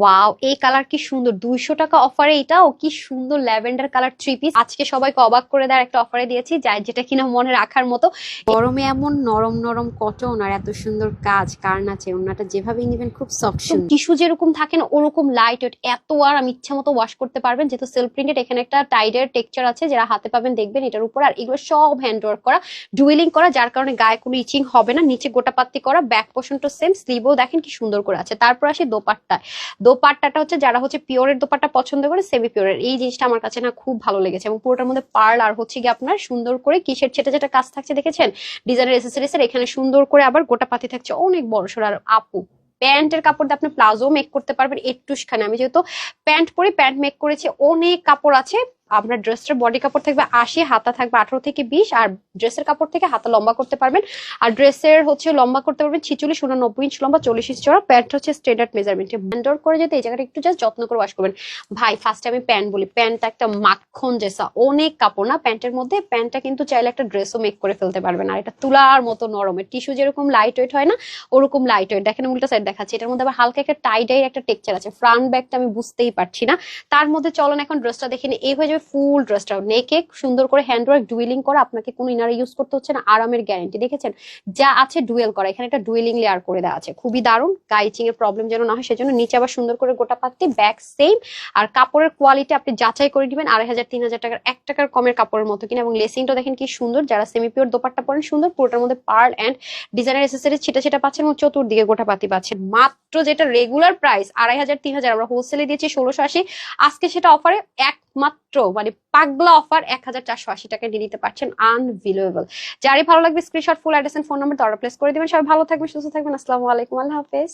Wow এই colour কি সুন্দর। দুইশো টাকা অফারে এটা। ও কি সুন্দর ল্যাভেন্ডার কালার থ্রি পিস আজকে সবাইকে অবাক করে দেওয়ার একটা অফারে দিয়েছি যাই যেটা কিনা মনে রাখার মতো। গরমে এমন নরম নরম কটন আর এত সুন্দর কাজ কার নাচে ওনাটা যেভাবেই নেবেন খুব সফট টিস্যু যেরকম থাকে না ওরকম লাইট ওয়েট এত আর আমি ইচ্ছা মতো ওয়াশ করতে পারবেন। যেহেতু সেলফ প্রিন্টেড এখানে একটা টাইডের টেক্সচার আছে যারা হাতে পাবেন দেখবেন এটার উপর। আর এগুলো সব হ্যান্ড ওয়ার্ক করা ডুয়েলিং করা যার কারণে গায়ে কোনো ইচিং হবে না। নিচে গোটা পাত্তি করা ব্যাক পোর্শনটা সেম স্লিভও দেখেন কি সুন্দর করে আছে। তারপর আসি দোপাট্টা দোপাট্টাটা হচ্ছে যারা হচ্ছে পিওরের দোপাট্টা পছন্দ করে সেমি পিওরের এই জিনিসটা আমার কাছে না খুব ভালো লেগেছে এবং পুরোটার মধ্যে পার্ল আর হচ্ছে গিয়ে আপনার সুন্দর করে কিসের ছেটা যেটা কাজ থাকছে দেখেছেন? ডিজাইনের এসেসরিজ এর এখানে সুন্দর করে আবার গোটা পাতি থাকছে অনেক বড় সর আর আপু, প্যান্টের কাপড় দিয়ে আপনি প্লাজো মেক করতে পারবেন একটুখানি আমি যেহেতু প্যান্ট পরি, প্যান্ট মেক করেছি, অনেক কাপড় আছে আপনার ড্রেসের বডি কাপড় থাকবে আশি, হাতা থাকবে আঠারো থেকে বিশ, আর ড্রেসের কাপড় থেকে হাতা লম্বা করতে পারবেন। আর ড্রেসের হচ্ছে লম্বা করতে পারবেন ছিচল্লিশ, উনানব্বই ইঞ্চ লম্বা, চল্লিশ ইঞ্চ চড়া প্যান্ট হচ্ছে স্ট্যান্ডার্ড মেজারমেন্টে ব্যান্ডর করে যেতে এই জায়গাটা একটু জাস্ট যত্ন করে ওয়াশ করবেন। ভাই ফার্স্টে আমি প্যান্ট বলি। প্যান্টটা একটা মাখন জেসা। অনেক কাপড় না প্যান্টের মধ্যে? প্যান্টটা কিন্তু চাইলে একটা ড্রেসও মেক করে ফেলতে পারবেন। আর এটা তুলার মতো নরমের টিস্যু যেরকম লাইট ওয়েট হয় না, ওরকম লাইট ওয়েট দেখেন উল্টা সাইড দেখাচ্ছে। এটার মধ্যে আবার হালকা একটা টাইডাই একটা টেক্সচার আছে। ফ্রন্ট ব্যাগটা আমি বুঝতেই পারছি না। তার মধ্যে চলন এখন ড্রেসটা দেখে নিই। এই হয়ে যাবে ফুল ড্রেসটা নেকে সুন্দর করে হ্যান্ড ওয়ার্ক ডুয়েলিং করা, আপনাকে কোনো ইনার ইউজ করতে হচ্ছে না, আরামের গ্যারেন্টি দেখেছেন? যা আছে ডুয়েল করা, এখানে একটা ডুয়েলিং লেয়ার করে দেওয়া আছে, খুবই দারুণ গাইচিং এর প্রবলেম যেন না হয়, সেজন্য নিচে আবার সুন্দর করে গোটা পাত্তি ব্যাক সেম আর কাপড়ের কোয়ালিটি আপনি যাচাই করে নেবেন, আড়াই হাজার, তিন হাজার টাকার, এক টাকার কমের কাপড়ের মতো কিনা, এবং লেসিংটা দেখেন কি সুন্দর, যারা সেমি পিওর দোপাট্টা পরেন সুন্দর, পুরোটার মধ্যে পার্ল অ্যান্ড ডিজাইনার এসেসরিজ ছিটা ছিটা পাচ্ছেন, এবং চতুর্দিকে গোটা পাতি পাচ্ছেন। মাত্র যেটা রেগুলার প্রাইস আড়াই হাজার, তিন হাজার, আমরা হোলসেলে দিয়েছি ষোলোশো আশি, আজকে সেটা অফারে একমাত্র মানে পাগলা অফার এক হাজার চারশো আশি টাকায় নিয়ে নিতে পারছেন আনভিলেবল যারই ভালো লাগবে screenshot full address phone number order place করে দেবেন। সবাই ভালো থাকবেন, সুস্থ থাকবেন। আসসালামু আলাইকুম, আল্লাহ হাফেজ।